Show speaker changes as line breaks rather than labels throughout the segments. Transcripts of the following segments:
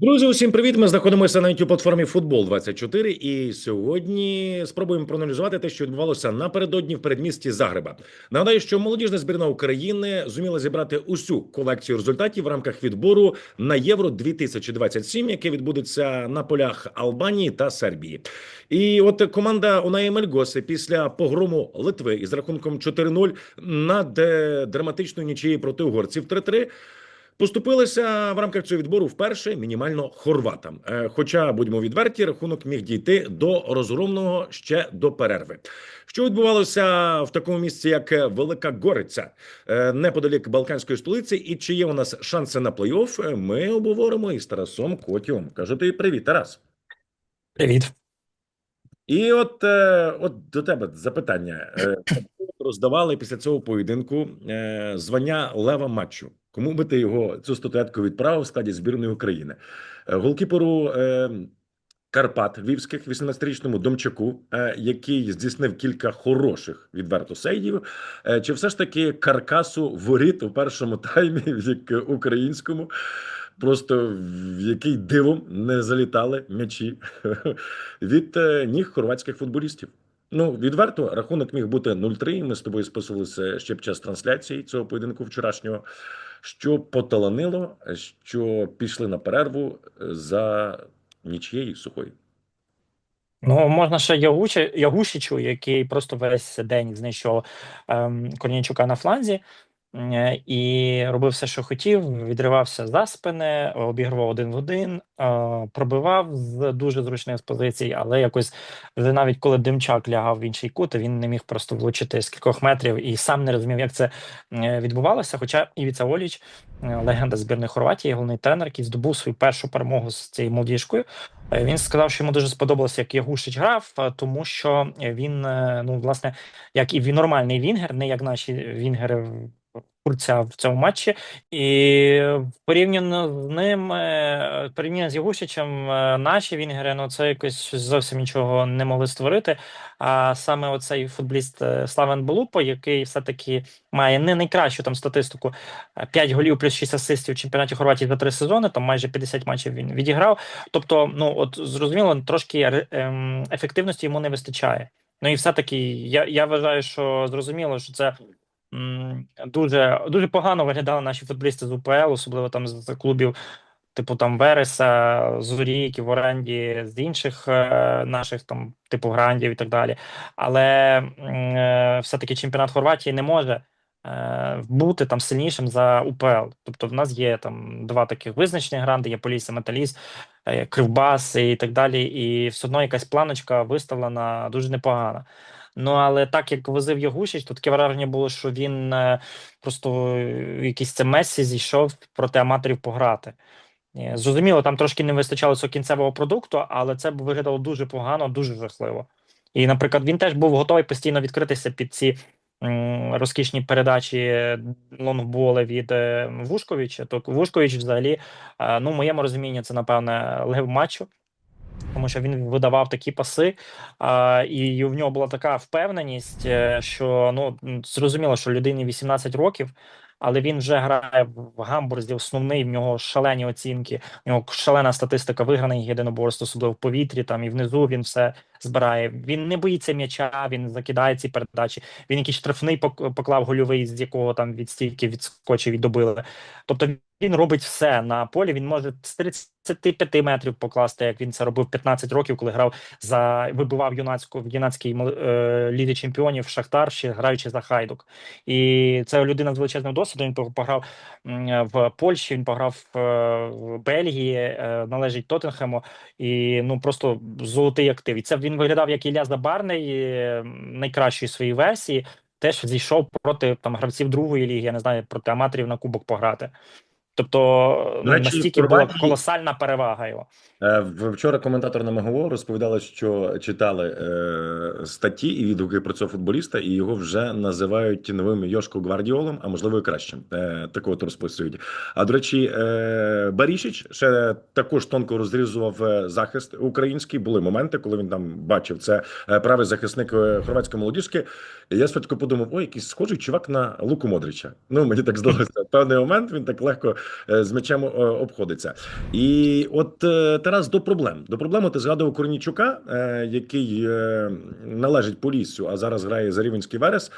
Друзі, усім привіт! Ми знаходимося на youtube платформі Футбол 24 і сьогодні спробуємо проаналізувати те, що відбувалося напередодні в передмісті Загреба. Нагадаю, що молодіжна збірна України зуміла зібрати усю колекцію результатів в рамках відбору на Євро 2027 яке відбудеться на полях Албанії та Сербії. І от команда Унаї Мельгоси після погрому Литви із рахунком 4-0 над е, драматичною нічиєю проти угорців 3-3 Поступилися в рамках цього відбору вперше мінімально хорватам. Е, Хоча, будьмо відверті, рахунок міг дійти до розгромного ще до перерви. Що відбувалося в такому місці, як Велика Гориця, е, неподалік Балканської столиці, і чи є у нас шанси на плей-офф, Ми обговоримо із Тарасом Котівом. Кажу тобі привіт, Тарас.
Привіт.
І от, е, от до тебе запитання. Роздавали після цього поєдинку е, звання лева матчу. Кому би ти його цю статуетку відправив в складі збірної України? Е, голкіперу е, Карпат Львівських, 18-річному Домчаку, який здійснив кілька хороших відверто сейдів, чи все ж таки каркасу воріт у першому таймі, як українському, просто в який дивом не залітали м'ячі від ніг хорватських футболістів. Ну, відверто, рахунок міг бути 0-3. Ми з тобою списувалися ще під час трансляції цього поєдинку вчорашнього, що поталанило, що пішли на перерву за нічією сухою.
Ну, можна ще Ягучі, Ягушічу, який просто весь день знищував ем, Корнійчука на фланзі е, і робив все, що хотів, відривався за спини, обігрував один в один, е, пробивав з дуже зручних позицій, але якось навіть коли Демчак лягав в інший кут, він не міг просто влучити з кількох метрів і сам не розумів, як це е, відбувалося. Хоча Івіца Оліч, е, легенда збірної Хорватії, головний тренер, який здобув свою першу перемогу з цією молодіжкою. Е, Він сказав, що йому дуже сподобалося, як Ягушич грав, е, тому що він, е, ну, власне, як і нормальний вінгер, не як наші вінгери Курця в цьому матчі, і порівняно з ним, е, порівняно з Ягушичем, е, наші вінгери, ну це якось зовсім нічого не могли створити. А саме оцей футболіст е, Славен Болупо, який все-таки має не найкращу там статистику, 5 голів плюс 6 асистів в чемпіонаті Хорватії за 3 сезони, там майже 50 матчів він відіграв. Тобто, ну от зрозуміло, трошки ем, ефективності йому не вистачає. Ну і все-таки я, я вважаю, що зрозуміло, що це дуже, дуже погано виглядали наші футболісти з УПЛ, особливо там з, клубів. Типу там Вереса, Зорі, які оренді з інших е, наших там типу грандів і так далі. Але е, все-таки чемпіонат Хорватії не може е, бути там сильнішим за УПЛ. Тобто, в нас є там два таких визначені гранди: є Полісся, Металіст, е, Кривбас і так далі. І все одно якась планочка виставлена дуже непогана. Ну, але так як возив Ягушич, то таке враження було, що він е, просто е, в якийсь це Мессі зійшов проти аматорів пограти. Е, Зрозуміло, там трошки не вистачало цього кінцевого продукту, але це б виглядало дуже погано, дуже жахливо. І, наприклад, він теж був готовий постійно відкритися під ці розкішні передачі лонгболи від е, Вушковича. То Вушкович взагалі, е, ну, в моєму розумінні, це, напевне, лев матчу. Тому що він видавав такі паси, а, і в нього була така впевненість, е, що ну зрозуміло, що людині 18 років, але він вже грає в гамбурзі основний. В нього шалені оцінки, в нього шалена статистика виграних єдиноборств, особливо в повітрі. Там і внизу він все збирає. Він не боїться м'яча, він закидає ці передачі. Він якийсь штрафний пок- поклав гольовий, з якого там від стійки відскочив і добили. Тобто він робить все на полі. Він може з 35 метрів покласти, як він це робив 15 років, коли грав за вибивав юнацьку в юнацькій е, лізі чемпіонів Шахтар, ще граючи за Хайдук. І це людина з величезним досвідом. Він пограв в Польщі, він пограв е, в Бельгії, е, належить Тоттенхему. І ну просто золотий актив. І це він виглядав як Ілля Забарний е, найкращої своїй версії. Теж зійшов проти там гравців другої ліги, я не знаю, проти аматорів на кубок пограти. Тобто ну,
речі,
настільки була колосальна перевага його.
Е, Вчора коментатор на МГО розповідали, що читали е, статті і відгуки про цього футболіста, і його вже називають новим Йошко Гвардіолом, а можливо і кращим. Е, такого от розписують. А до речі, е, Барішич ще також тонко розрізував е, захист український. Були моменти, коли він там бачив це е, правий захисник хорватської молодіжки. Я спочатку подумав: ой, якийсь схожий чувак на Луку Модрича. Ну мені так здалося. Певний момент він так легко з м'ячем е, обходиться. І от е, Тарас до проблем. До проблеми ти згадував Корнічука, е, який е, належить Поліссю, а зараз грає за Рівенський Верес.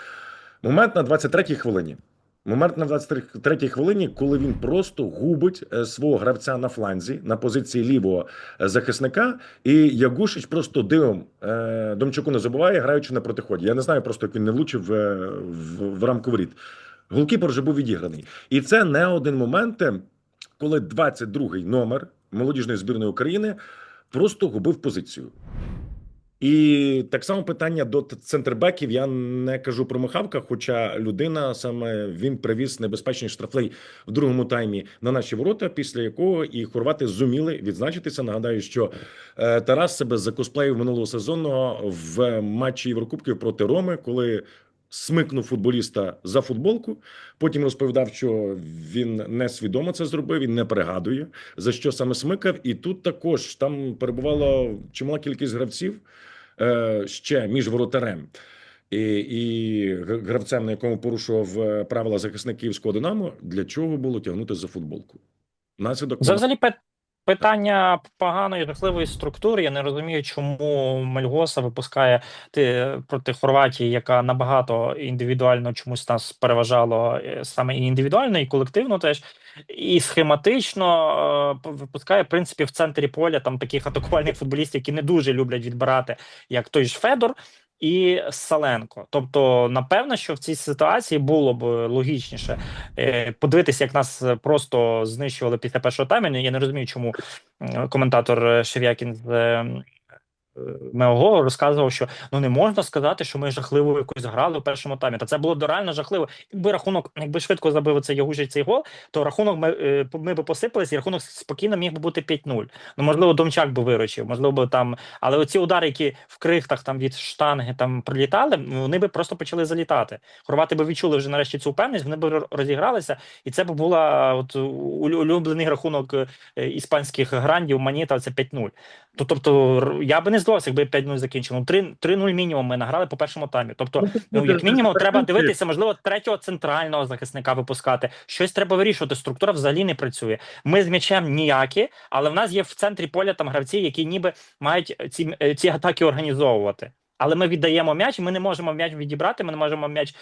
Момент на 23-й хвилині. Момент на 23-й хвилині, коли він просто губить е, свого гравця на фланзі на позиції лівого е, захисника, і Ягушич просто дивом е, Домчуку не забуває, граючи на протиході. Я не знаю просто, як він не влучив е, в, в рамку воріт. Голкіпер вже був відіграний. І це не один момент, е, коли 22-й номер молодіжної збірної України просто губив позицію. І так само питання до центрбеків. Я не кажу про Михавка, хоча людина саме він привіз небезпечний штрафлей в другому таймі на наші ворота, після якого і хорвати зуміли відзначитися. Нагадаю, що е, Тарас себе закосплеїв минулого сезону в матчі Єврокубків проти Роми, коли смикнув футболіста за футболку. Потім розповідав, що він несвідомо це зробив, він не пригадує за що саме смикав. І тут також там перебувала чимала кількість гравців е, ще між воротарем. І, і гравцем, на якому порушував е, правила захисник київського Динамо, для чого було тягнути за футболку? Наслідок
взагалі питання поганої жахливої структури. Я не розумію, чому Мельгоса випускає ти проти Хорватії, яка набагато індивідуально чомусь нас переважало е, саме і індивідуально, і колективно теж. І схематично е, випускає в принципі в центрі поля там таких атакувальних футболістів, які не дуже люблять відбирати, як той ж Федор. І Саленко, тобто, напевно, що в цій ситуації було б логічніше е, подивитися, як нас е, просто знищували після першого тайму. Я не розумію, чому коментатор е, Шев'якін з е, е, Меого розказував, що ну не можна сказати, що ми жахливо якось грали в першому таймі. Та це було реально жахливо. Якби рахунок, якби швидко забив цей Ягужий цей гол, то рахунок ми, е, ми би посипались, і рахунок спокійно міг би бути 5-0. Ну можливо, Домчак би виручив, можливо, би там. Але оці удари, які в крихтах там від штанги там прилітали, вони би просто почали залітати. Хорвати би відчули вже нарешті цю впевненість, вони б розігралися, і це б була от улюблений рахунок е, іспанських грандів Маніта. Це 5-0. То, тобто, я би не здавався, якби 5-0 закінчили. Ну, 3 3-0 мінімум ми награли по першому таймі. Тобто, ну як мінімум, треба дивитися, можливо, третього центрального захисника випускати. Щось треба вирішувати. Структура взагалі не працює. Ми з м'ячем ніякі, але в нас є в центрі поля там гравці, які ніби мають ці, е, ці атаки організовувати. Але ми віддаємо м'яч, ми не можемо м'яч відібрати, ми не можемо м'яч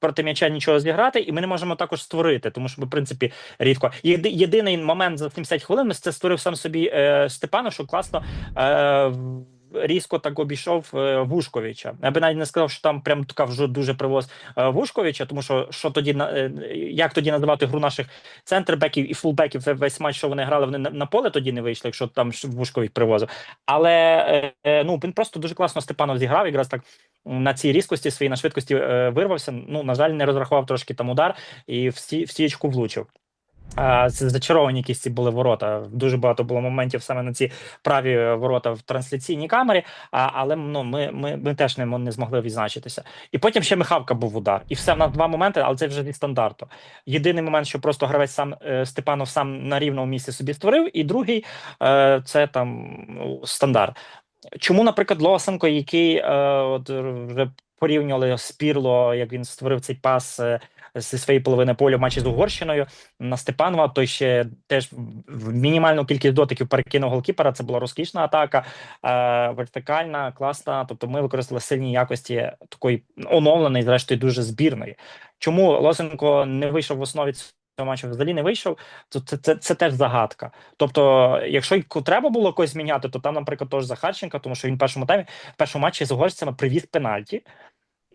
проти м'яча нічого зіграти, і ми не можемо також створити, тому що ми, в принципі, рідко. Єди, єдиний момент за 70 хвилин це створив сам собі е, Степанов, що класно е, різко так обійшов е, Вушковича. Я би навіть не сказав, що там прям така вже дуже привоз е, Вушковича, тому що що тоді е, як тоді називати гру наших центрбеків і фулбеків, весь матч, що вони грали, вони на, поле тоді не вийшли, якщо там Вушкович привозив. Але ну він просто дуже класно Степанов зіграв, якраз так на цій різкості своїй на швидкості вирвався. Ну на жаль, не розрахував трошки там удар і в, сті, в стічку влучив. Це зачаровані якісь ці були ворота. Дуже багато було моментів саме на ці праві е, ворота в трансляційній камері. А, але ну, ми, ми, ми теж не, не змогли відзначитися. І потім ще Михавка був удар. І все в нас два моменти, але це вже від стандарту. Єдиний момент, що просто гравець сам е, Степанов сам на рівному місці собі створив, і другий е, це там ну, стандарт. Чому, наприклад, Лосенко, який от вже порівнювали з Пірло, як він створив цей пас зі своєї половини поля в матчі з Угорщиною на Степанова, той ще теж в мінімальну кількість дотиків перекинув голкіпера. Це була розкішна атака, е, вертикальна, класна. Тобто ми використали сильні якості такої оновленої, зрештою, дуже збірної. Чому Лосенко не вийшов в основі цього матчу, взагалі не вийшов, то це, це, це теж загадка. Тобто, якщо треба було когось міняти, то там, наприклад, теж Захарченка, тому що він в першому таймі, в першому матчі з угорцями привіз пенальті.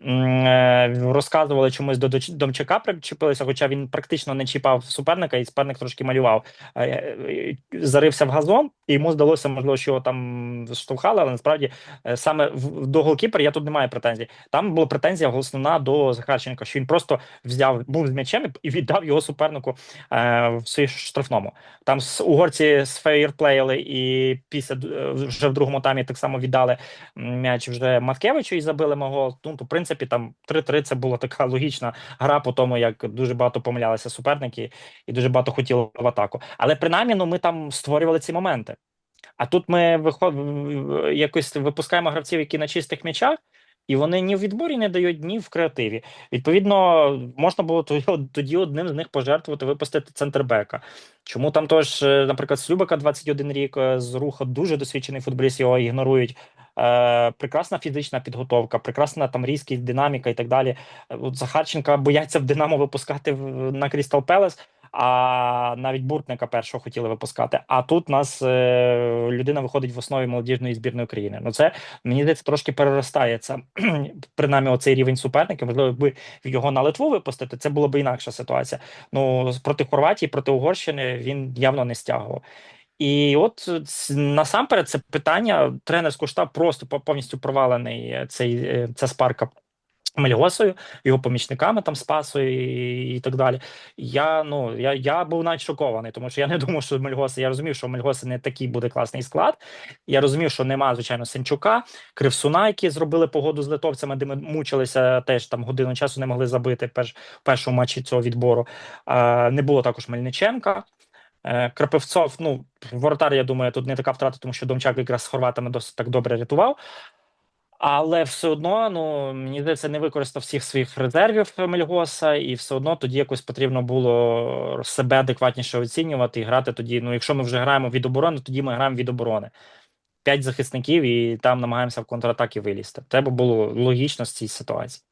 Е, Розказували чомусь до Домчака причепилися, хоча він практично не чіпав суперника, і суперник трошки малював. Е, е, Зарився в газон, і йому здалося, можливо, що його там штовхали, але насправді саме до голкіпера я тут не маю претензій. Там була претензія основна до Захарченка, що він просто взяв, був з м'ячем і- віддав його супернику в своїй штрафному. Там з угорці сфейрплеїли, і після вже в другому таймі так само віддали м'яч вже Маткевичу і забили мого. Ну, то, в принципі, там 3-3 це була така логічна гра по тому, як дуже багато помилялися суперники і дуже багато хотіли в атаку. Але принаймні ну, ми там створювали ці моменти. А тут ми виход... якось випускаємо гравців, які на чистих м'ячах, І вони ні в відборі не дають, ні в креативі. Відповідно, можна було тоді, одним з них пожертвувати, випустити центрбека. Чому там тож, е, наприклад, Слюбака 21 рік е, з руху дуже досвідчений футболіст, його ігнорують. Е, прекрасна фізична підготовка, прекрасна там різкість, динаміка і так далі. Е, От Захарченка бояться в Динамо випускати на Крістал Пелес, а навіть Буртника першого хотіли випускати. А тут нас е, людина виходить в основі молодіжної збірної України. Ну це мені здається трошки переростає це принаймні оцей рівень суперників. Можливо, якби його на Литву випустити, це була б інакша ситуація. Ну проти Хорватії, проти Угорщини він явно не стягував. І от е, насамперед це питання тренерського штабу просто повністю провалений е, цей е, ця спарка Мельгосою, його помічниками там Спасою і, і так далі. Я ну я, я був навіть шокований, тому що я не думав, що Мельгоса. Я розумів, що Мельгоса не такий буде класний склад. Я розумів, що нема звичайно Сенчука, Кривсуна, які зробили погоду з литовцями, де ми мучилися теж там годину часу не могли забити перш, першому матчі цього відбору. А, не було також Мельниченка. Е, Крапивцов, ну, воротар, я думаю, тут не така втрата, тому що Домчак якраз з хорватами досить так добре рятував. Але все одно, ну мені здається, не використав всіх своїх резервів Мельгоса, і все одно тоді якось потрібно було себе адекватніше оцінювати і грати тоді. Ну, якщо ми вже граємо від оборони, тоді ми граємо від оборони. П'ять захисників, і там намагаємося в контратаки вилізти. Треба було логічно з цій ситуації.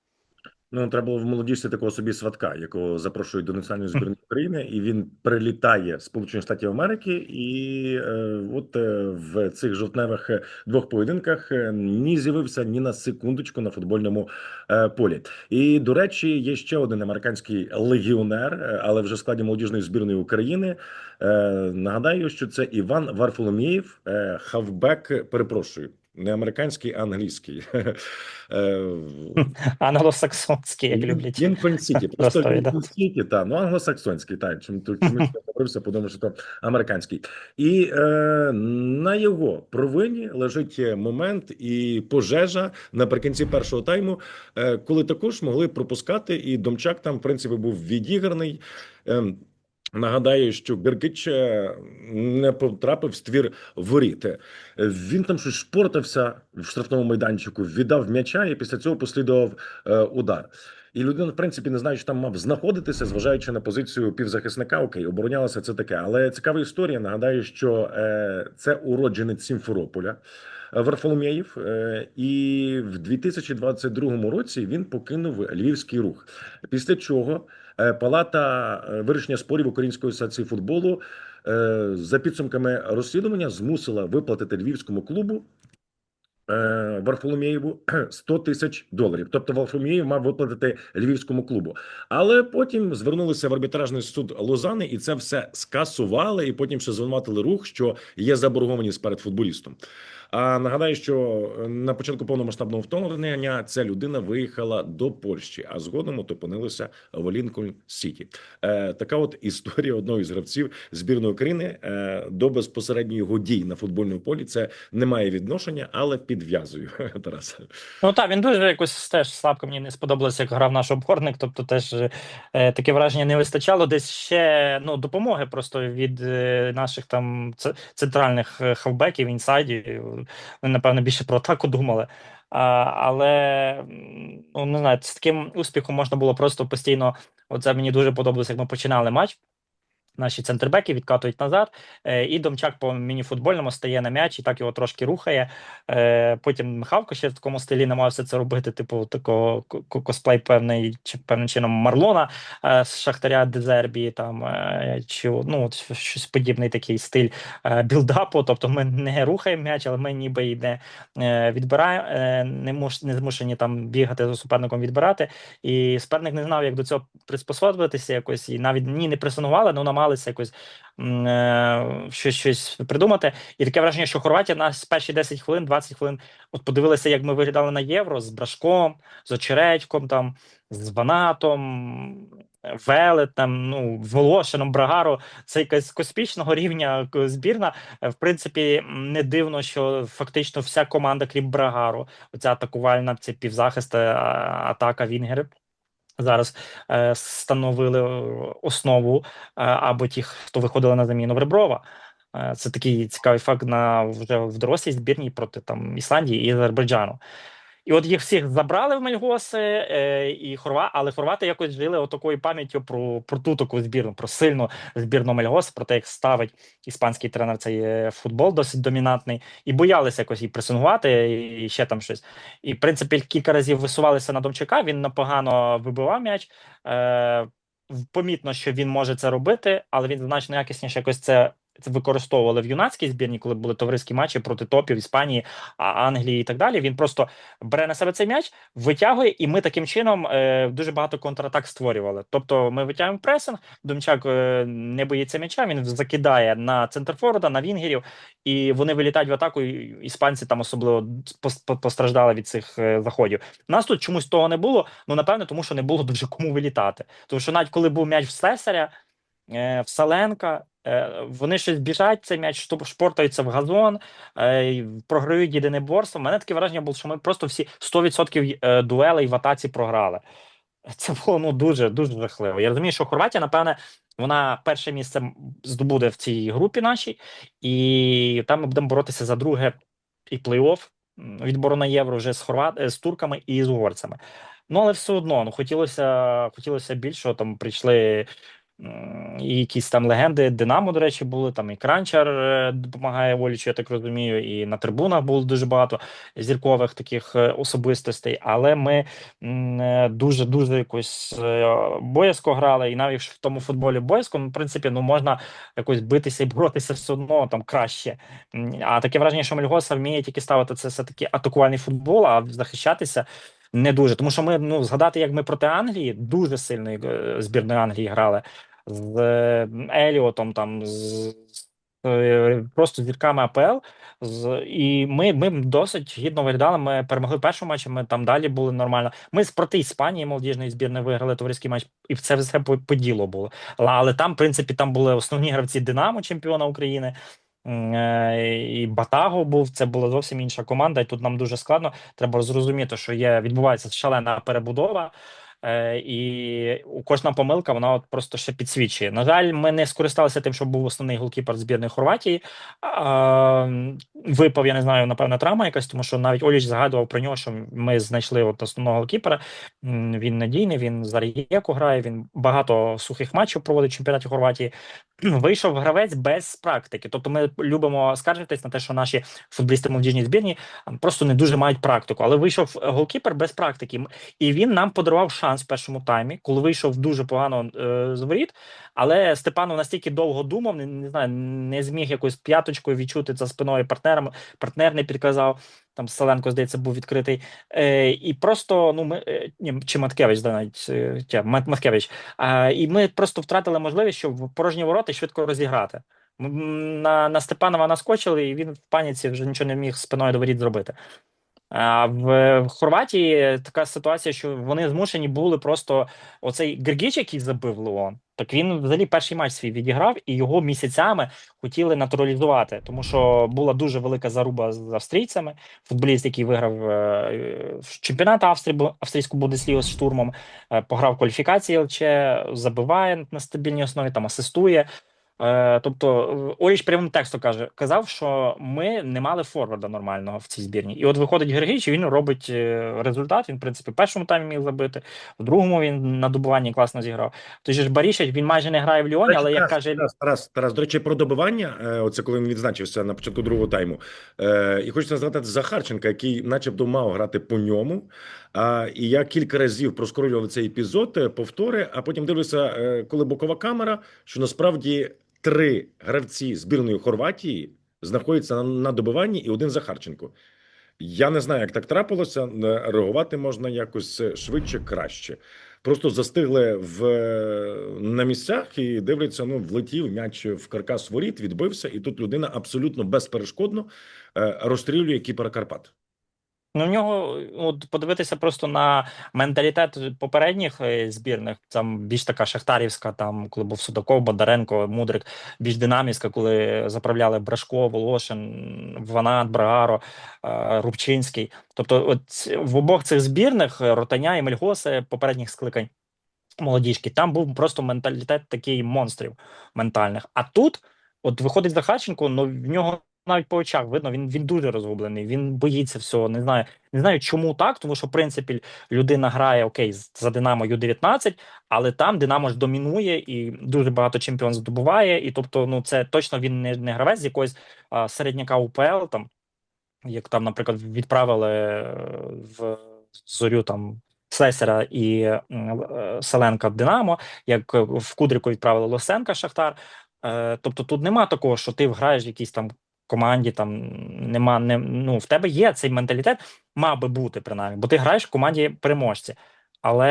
Ну, треба було в молодіжці такого собі сватка, якого запрошують до національної збірної України, і він прилітає з Сполучених Штатів Америки, і е, от е, в цих жовтневих е, двох поєдинках е, ні з'явився ні на секундочку на футбольному е, полі. І до речі, є ще один американський легіонер, е, але вже в складі молодіжної збірної України. Е, нагадаю, що це Іван Варфоломєєв, е, хавбек. Перепрошую. Не американський, а англійський. Е,
Англосаксонський, як люблять.
Лінкольн Сіті. Просто Лінкольн Сіті, та ну англосаксонський, так чим тут чомусь я говорився, подумав, що то американський, і е, на його провині лежить момент і пожежа наприкінці першого тайму, е, коли також могли пропускати, і Домчак там в принципі був відіграний. Нагадаю, що Гергич е, не потрапив в ствір воріт. Він там щось шпортався в штрафному майданчику, віддав м'яча, і після цього послідував е, удар. І людина, в принципі, не знає, що там мав знаходитися, зважаючи на позицію півзахисника. Окей, оборонялася це таке. Але цікава історія. Нагадаю, що е, це уродженець Сімферополя. Варфоломєєв, і в 2022 році він покинув Львівський рух. Після чого Палата е, вирішення спорів Української асоціації футболу е, за підсумками розслідування змусила виплатити львівському клубу е, Варфоломєєву 100 тисяч доларів. Тобто Варфоломєєв мав виплатити львівському клубу. Але потім звернулися в арбітражний суд Лозани, і це все скасували. І потім ще звинуватили рух, що є заборгованість перед футболістом. А нагадаю, що е, на початку повномасштабного вторгнення ця людина виїхала до Польщі, а згодом от опинилася в Лінкольн Сіті. Е, така от історія одного із гравців збірної України е, до безпосередньої його дій на футбольному полі. Це не має відношення, але підв'язую Тарас.
Ну так, він дуже якось теж слабко мені не сподобалося, як грав наш опорник. Тобто, теж е, таке враження не вистачало. Десь ще ну, допомоги просто від е, наших там центральних е, хавбеків, інсайдів. Вони, напевно, більше про атаку думали. А, але ну, не знаю, з таким успіхом можна було просто постійно. Оце мені дуже подобалося, як ми починали матч. Наші центрбеки відкатують назад, е, і Домчак по мініфутбольному стає на м'яч і так його трошки рухає. Е, Потім Михавко ще в такому стилі намагався це робити, типу такого ко- ко- косплей певний чи певним чином Марлона е, з Шахтаря Дезербі, там чи ну щось подібний такий стиль білдапу. Тобто ми не рухаємо м'яч, але ми ніби і не відбираємо, не муш, не змушені там бігати за суперником відбирати. І суперник не знав, як до цього приспособитися якось, і навіть ні, не пресонували, ну намагалися якось е, щось, щось придумати. І таке враження, що Хорватія нас перші 10 хвилин, 20 хвилин, от подивилися, як ми виглядали на євро з Брашком, з Очередьком, там, з Ванатом, Велетом, ну, Волошином, Брагаро. Це якась космічного рівня збірна. Е, В принципі, не дивно, що фактично вся команда, крім Брагару, оця атакувальна, це півзахист, е, атака Вінгери. Зараз е, становили е, основу е, або ті, хто виходили на заміну в Реброва. Це такий цікавий факт на вже в дорослій збірній проти там Ісландії і Азербайджану. І от їх всіх забрали в Мельгоси, е, і хорва, але хорвати якось жили отакою пам'яттю про, про ту таку збірну, про сильну збірну Мельгоси, про те, як ставить іспанський тренер цей е, футбол досить домінантний, і боялися якось її пресингувати, і, і ще там щось. І в принципі кілька разів висувалися на Домчака. Він непогано вибивав м'яч. Е, помітно, що він може це робити, але він значно якісніше якось це. Це використовували в юнацькій збірні, коли були товариські матчі проти топів Іспанії, Англії і так далі. Він просто бере на себе цей м'яч, витягує, і ми таким чином е, дуже багато контратак створювали. Тобто ми витягуємо пресинг, Домчак е, не боїться м'яча, він закидає на центр форварда, на вінгерів, і вони вилітають в атаку. Іспанці там особливо пос- постраждали від цих е, заходів. Нас тут чомусь того не було. Ну напевне, тому що не було дуже кому вилітати. Тому що навіть коли був м'яч в Слесаря, в Саленка. Е, Вони щось біжать, цей м'яч шпортаються в газон, е, програють єдиноборство. У мене таке враження було, що ми просто всі 100% е, дуелей в атаці програли. Це було ну дуже дуже жахливо. Я розумію, що Хорватія, напевне, вона перше місце здобуде в цій групі нашій, і там ми будемо боротися за друге і плей-офф відбору на євро вже з хорват з турками і з угорцями. Ну але все одно ну хотілося хотілося більшого. Там прийшли і якісь там легенди. Динамо, до речі, були там і Кранчар е, допомагає Волічу, я так розумію, і на трибунах було дуже багато зіркових таких е, особистостей. Але ми дуже дуже якось е, боязко грали, і навіть в тому футболі боязко, ну, в принципі, ну можна якось битися і боротися все одно там краще. А таке враження, що Мельгоса вміє тільки ставити це все таки атакувальний футбол, а захищатися. Не дуже, тому що ми ну згадати, як ми проти Англії дуже сильної збірної Англії грали з Еліотом, там з е, просто зірками АПЛ. І ми, ми досить гідно виглядали. Ми перемогли в першому. Ми там далі були нормально. Ми проти Іспанії молодіжної збірної виграли товариський матч, і це все по, по ділу було. Але, там, в принципі, там були основні гравці Динамо, чемпіона України. е, І Батаго був, це була зовсім інша команда, і тут нам дуже складно. Треба зрозуміти, що є відбувається шалена перебудова, і кожна помилка вона от просто ще підсвічує. На жаль, ми не скористалися тим, що був основний голкіпер збірної Хорватії. Випав, я не знаю, напевно, травма якась, тому що навіть Оліч згадував про нього, що ми знайшли от основного голкіпера. Він надійний, він за Рієку грає, він багато сухих матчів проводить в чемпіонаті Хорватії. Вийшов гравець без практики. Тобто ми любимо скаржитись на те, що наші футболісти молодіжній збірні просто не дуже мають практику. Але вийшов голкіпер без практики, і він нам подарував шанс в першому таймі, коли вийшов дуже погано е, з воріт. Але Степанов настільки довго думав, не, не знаю, не зміг якоюсь п'яточкою відчути за спиною партнером. Партнер не підказав. Там Селенко, здається, був відкритий. Е, і просто ну ми е, ні, чи Маткевич, да, навіть е, Мат- Маткевич. А, і ми просто втратили можливість, щоб порожні ворота швидко розіграти. На, на Степанова наскочили, і він в паніці вже нічого не міг спиною до воріт зробити. В Хорватії така ситуація, що вони змушені були просто оцей Гергіч, який забив Леон, так він взагалі перший матч свій відіграв, і його місяцями хотіли натуралізувати, тому що була дуже велика заруба з австрійцями. Футболіст, який виграв е, чемпіонат Австрії, австрійську Бундеслігу з штурмом, е, пограв кваліфікації ЛЧ, забиває на стабільній основі, там асистує. Е, тобто е, Оріч прямим текстом каже, казав, що ми не мали форварда нормального в цій збірні. І от виходить Гергіч, і він робить е, результат. Він, в принципі, в першому таймі міг забити, в другому він на добуванні класно зіграв. Той же ж Барішич, він майже не грає в Ліоні, але як каже
Тарас, Тарас, Тарас, до речі, про добивання, е, оце коли він відзначився на початку другого тайму. І хочеться згадати Захарченка, який начебто мав грати по ньому. А, і я кілька разів проскорював цей епізод, повтори, а потім дивлюся, коли бокова камера, що насправді три гравці збірної Хорватії знаходяться на, на добиванні, і один Захарченко. Я не знаю, як так трапилося. е, Реагувати можна якось е, швидше, краще. Просто застигли в е, на місцях і дивляться. Ну, влетів м'яч в каркас воріт, відбився, і тут людина абсолютно безперешкодно розстрілює кіпера Карпат.
Ну, в нього от подивитися просто на менталітет попередніх е, збірних, там більш така шахтарівська, там коли був Судаков, Бондаренко, Мудрик, більш динамівська, коли заправляли Брашко, Волошин, Ванат, Брагаро, е, Рубчинський. Тобто, от в обох цих збірних е, Ротаня і Мельгоси попередніх скликань молодіжки, там був просто менталітет такий монстрів ментальних. А тут, от виходить Захарченко, ну в нього навіть по очах видно, він, він дуже розгублений, він боїться всього. Не знаю, не знаю, чому так, тому що в принципі людина грає окей за Динамо Ю-19, але там Динамо ж домінує і дуже багато чемпіон здобуває. І тобто, ну це точно він не, не гравець з якогось а, середняка УПЛ, там, як там, наприклад, відправили е, в зорю там. Слесера і е, Селенка Динамо, як е, в Кудріку відправили Лосенка Шахтар. Тобто тут нема такого, що ти граєш в якійсь там команді, там нема не ну в тебе є цей менталітет, мав би бути принаймні, бо ти граєш в команді переможці, але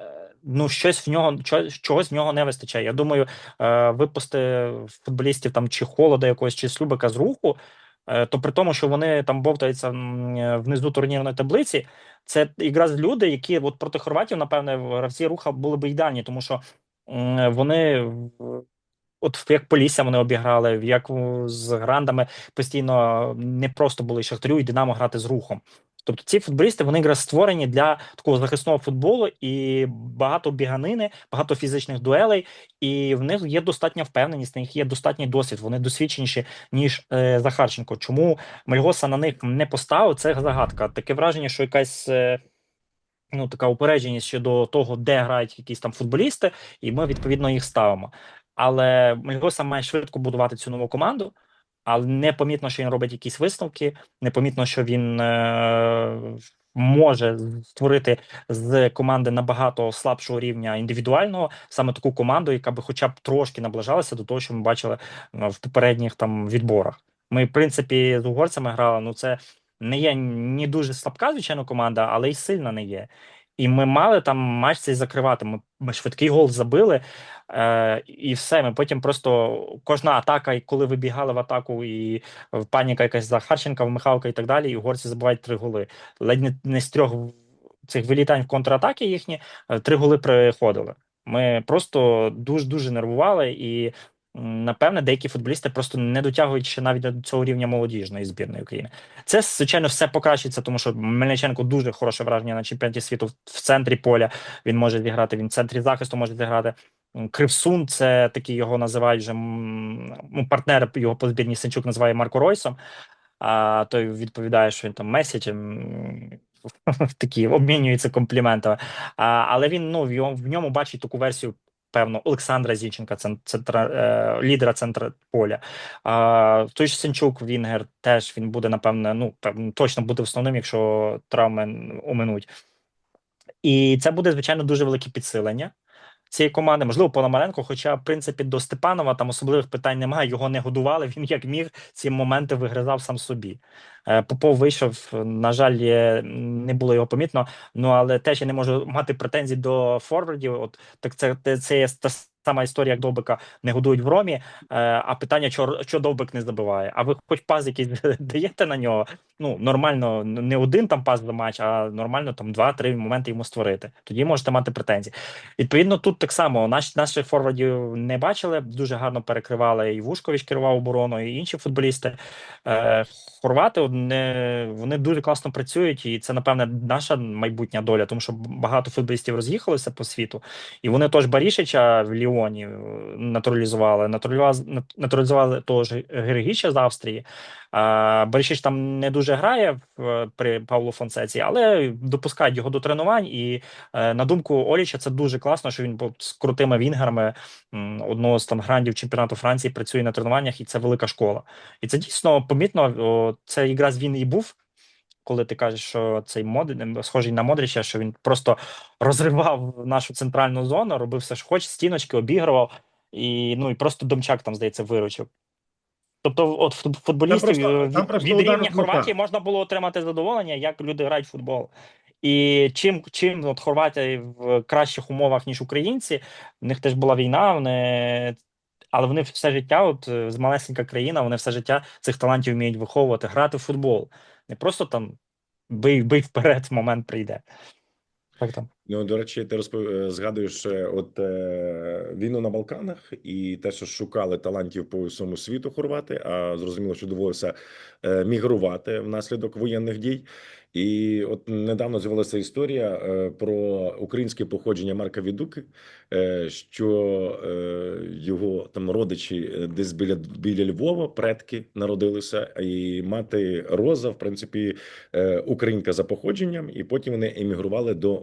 е, ну щось в нього чогось в нього не вистачає. Я думаю, е, випусти футболістів там чи холода якогось, чи слюбика з руху. е, То при тому, що вони там бовтаються внизу турнірної таблиці, це якраз люди, які от проти хорватів, напевне, гравці руха були б ідеальні, тому що вони От як Полісся вони обіграли, як з грандами постійно не просто були Шахтарю і Динамо грати з рухом. Тобто ці футболісти вони якраз створені для такого захисного футболу і багато біганини, багато фізичних дуелей, і в них є достатня впевненість, в них є достатній досвід. Вони досвідченіші ніж е, Захарченко. Чому Мельгоса на них не поставив? Це загадка. Таке враження, що якась. Е, Ну, така упередженість щодо того, де грають якісь там футболісти, і ми відповідно їх ставимо. Але Мельгоса має швидко будувати цю нову команду, але непомітно, що він робить якісь висновки, непомітно, що він е, може створити з команди набагато слабшого рівня індивідуального саме таку команду, яка би хоча б трошки наближалася до того, що ми бачили е, в попередніх там відборах. Ми, в принципі, з угорцями грали. Ну, це не є ні дуже слабка, звичайно, команда, але й сильна не є. І ми мали там матч цей закривати. Ми, ми швидкий гол забили, е, і все. Ми потім просто кожна атака, коли вибігали в атаку, і паніка якась Захарченка, в Михалка і так далі, і угорці забувають три голи. Ледь не, не з трьох цих вилітань в контратаки їхні е, три голи приходили. Ми просто дуже дуже нервували і. Напевне, деякі футболісти просто не дотягують ще навіть до цього рівня молодіжної збірної України. Це звичайно все покращиться, тому що Мельниченко дуже хороше враження на чемпіонаті світу в- центрі поля. Він може зіграти. Він в центрі захисту може зіграти. Кривсун, це такий його називають вже ну, партнер його по збірній Сенчук називає Марко Ройсом. А той відповідає, що він там Месі чи м, такі обмінюються компліментами. А, але він ну в ньому бачить таку версію. Певно, Олександра Зінченка, цен- центра, е, лідера центра поля. Той ж Сенчук, Вінгер, теж він буде, напевне, ну точно буде основним, якщо травми оминуть. І це буде, звичайно, дуже велике підсилення цієї команди. Можливо, Пономаренко, хоча, в принципі, до Степанова там особливих питань немає. Його не годували. Він як міг ці моменти вигризав сам собі. Е, Попов вийшов. На жаль, не було його помітно. Ну але теж я не можу мати претензій до форвардів. От так це, це, є сама історія, як Довбика не годують в Ромі. Е, а питання, що, що Довбик не забиває? А ви хоч пас якийсь даєте на нього? Ну нормально, не один там пас за матч, а нормально там два-три моменти йому створити. Тоді можете мати претензії. Відповідно, тут так само наш, наших форвардів не бачили. Дуже гарно перекривали і Вушкович керував обороною, і інші футболісти. Е, хорвати не, вони дуже класно працюють, і це, напевне, наша майбутня доля, тому що багато футболістів роз'їхалися по світу, і вони теж Барішича в Ліоні е, натуралізували, натуралізували, натуралізували того ж Гергіча з Австрії. А Барішич там не дуже грає при Павлу Фонсеці, але допускають його до тренувань. І е, на думку Оліча, це дуже класно, що він з крутими вінгерами одного з там грандів чемпіонату Франції працює на тренуваннях, і це велика школа. І це дійсно помітно. Це якраз він і був. Коли ти кажеш, що цей мод схожий на Модріча, що він просто розривав нашу центральну зону, робив все, що хоче, стіночки обігрував, і ну і просто Домчак там, здається, виручив. Тобто, от фут- футболістів
просто-
е,
там просто
від рівня. Хорватії можна було отримати задоволення, як люди грають в футбол. І чим чим от Хорватія в кращих умовах, ніж українці, в них теж була війна, вони але вони все життя, от е, з малесенька країна, вони все життя цих талантів вміють виховувати, грати в футбол. Не просто там бий, бий вперед, момент прийде. Так там.
Ну, до речі, ти розпов... е, згадуєш е, от е, війну на Балканах і те, що шукали талантів по всьому світу хорвати, а зрозуміло, що довелося е, мігрувати внаслідок воєнних дій. І от недавно з'явилася історія е, про українське походження Марка Відуки, е, що е, його там родичі е, десь біля біля Львова, предки народилися, і мати Роза, в принципі, е, українка за походженням, і потім вони емігрували до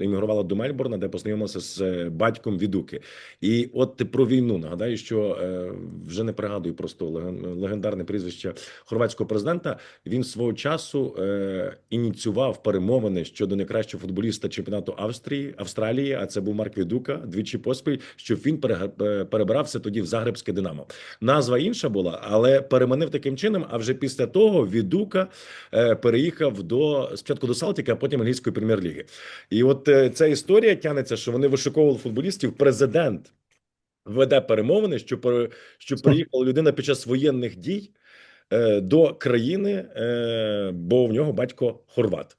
емігрувала до Мельбурна, де познайомилися з е, батьком Відуки. І от про війну нагадаю, що е, вже не пригадую просто леген- легендарне прізвище хорватського президента. Він свого часу е, ініціював перемовини щодо найкращого футболіста чемпіонату Австрії Австралії. А це був Марк Відука двічі поспіль, щоб він перебирався тоді в Загребське Динамо. Назва інша була, але переманив таким чином. А вже після того Відука переїхав до спочатку до Салтіка, а потім англійської прем'єр-ліги. І от е, ця історія тянеться, що вони вишуковували футболістів. Президент веде перемовини, що що приїхала людина під час воєнних дій е, до країни, е, бо в нього батько хорват.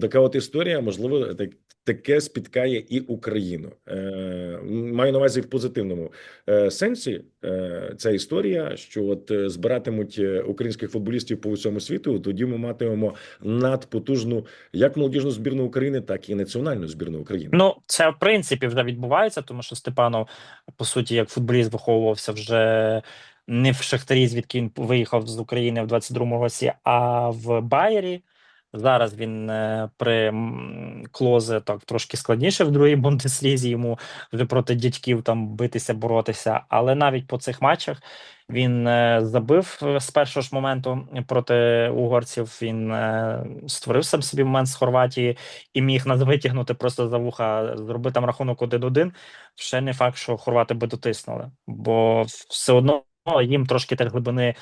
Така от історія, можливо, так, таке спіткає і Україну. Е, маю на увазі в позитивному е, сенсі. Е, ця історія, що от збиратимуть українських футболістів по всьому світу. Тоді ми матимемо надпотужну як молодіжну збірну України, так і національну збірну України.
Ну, це в принципі вже відбувається, тому що Степанов, по суті, як футболіст виховувався вже не в Шахтарі, звідки він виїхав з України в 22-му році, а в Байері. Зараз він е, при клозе так трошки складніше в другій Бундеслізі йому вже проти дядьків там битися, боротися. Але навіть по цих матчах він е, забив е, з першого ж моменту проти угорців. Він створив сам собі момент з Хорватії і міг нас витягнути просто за вуха, зробити там рахунок 1-1. Ще не факт, що хорвати би дотиснули, бо все одно. Їм трошки так глибини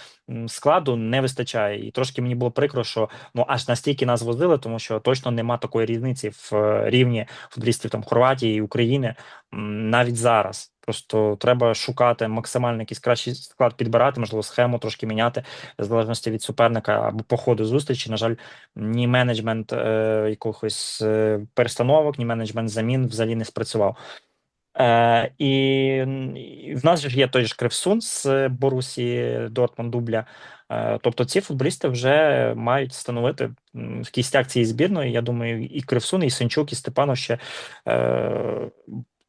складу не вистачає, і трошки мені було прикро, що ну аж настільки нас возили, тому що точно нема такої різниці в е, рівні футболістів там Хорватії і України навіть зараз. Просто треба шукати максимально якийсь кращий склад підбирати, можливо, схему трошки міняти в залежності від суперника або по ходу зустрічі. На жаль, ні менеджмент е, якихось е, перестановок, ні менеджмент замін взагалі не спрацював. Е, і, в нас же ж є той ж Кривсун з Борусі Дортмунд Дубля. Е, тобто ці футболісти вже мають становити м, кістяк цієї збірної. Я думаю, і Кривсун, і Сенчук, і Степанов ще е,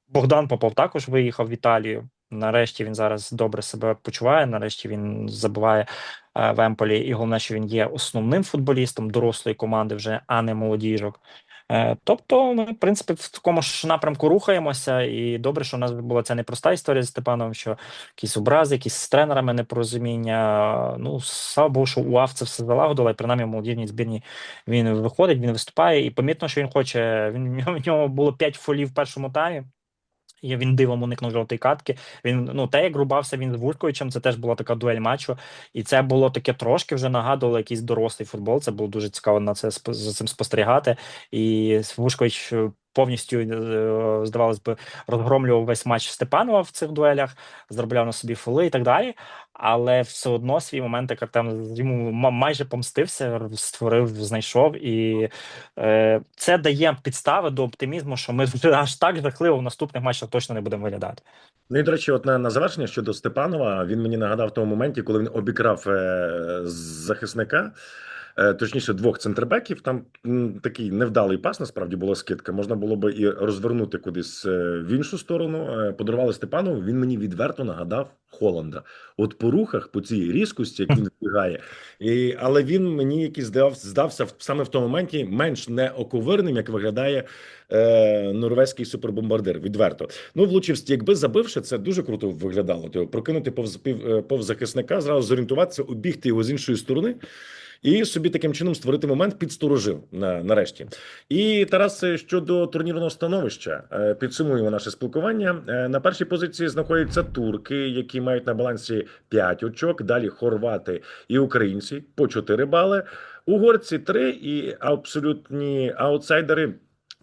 Богдан Попов також виїхав в Італію. Нарешті він зараз добре себе почуває. Нарешті він забиває е, в Емполі. І головне, що він є основним футболістом дорослої команди, вже а не молодіжок. Е, Тобто, ми, в принципі, в такому ж напрямку рухаємося, і добре, що у нас була ця непроста історія з Степаном, що якісь образи, якісь з тренерами непорозуміння. Ну, слава Богу, що УАВ це все залагодило, і принаймні в молодіжній збірні він виходить, він виступає, і помітно, що він хоче. Він в нього було 5 фолів в першому таймі. Він дивом уникнув жовтої катки. Він ну те, як рубався він з Вурковичем, це теж була така дуель матчу. І це було таке трошки вже нагадувало якийсь дорослий футбол. Це було дуже цікаво на це за цим спостерігати. І Вушкович е, повністю е, здавалось би розгромлював весь матч Степанова в цих дуелях, заробляв на собі фоли і так далі. Але все одно свій момент як там йому ма- майже помстився, створив, знайшов, і е, це дає підстави до оптимізму, що ми вже аж так жахливо в наступних матчах точно не будемо виглядати.
Ну і до речі, от на, на завершення щодо Степанова, він мені нагадав в тому моменті, коли він обікрав е, захисника. Е, Точніше, двох центрбеків. Там такий невдалий пас, насправді була скидка. Можна було би і розвернути кудись е, в іншу сторону. Е, Подарували Степанову. Він мені відверто нагадав Холланда. От по рухах, по цій різкості, як він вбігає. І, але він мені якийсь здав, здався в- саме в тому моменті менш неоковирним, як виглядає е, норвезький супербомбардир. Відверто. Ну, влучив. Якби забивши, це дуже круто виглядало. Тобто, прокинути повз, пів- повз захисника, зразу зорієнтуватися, обігти його з іншої сторони. І собі таким чином створити момент підсторожив на нарешті. І Тарас щодо турнірного становища е, підсумуємо наше спілкування. Е, На першій позиції знаходяться турки, які мають на балансі 5 очок. Далі хорвати і українці по 4 бали. Угорці 3 і абсолютні аутсайдери.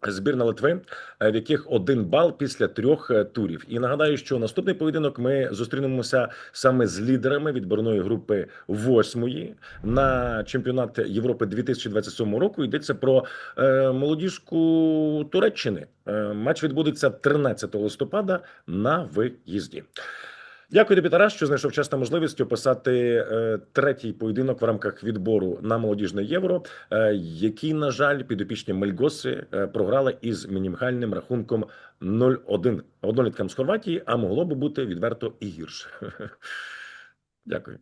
Збірна Литви, е, в яких один бал після трьох е, турів. І нагадаю, що наступний поєдинок ми зустрінемося саме з лідерами відборної групи восьмої на чемпіонат Європи 2027 року. Йдеться про е, молодіжку Туреччини. Матч відбудеться 13 листопада на виїзді. Дякую тобі, Тарас, що знайшов час та можливість описати е, третій поєдинок в рамках відбору на молодіжне євро, е, який, на жаль, підопічні Мельгоси е, програли із мінімальним рахунком 0-1 одноліткам з Хорватії, а могло би бути відверто і гірше. Дякую.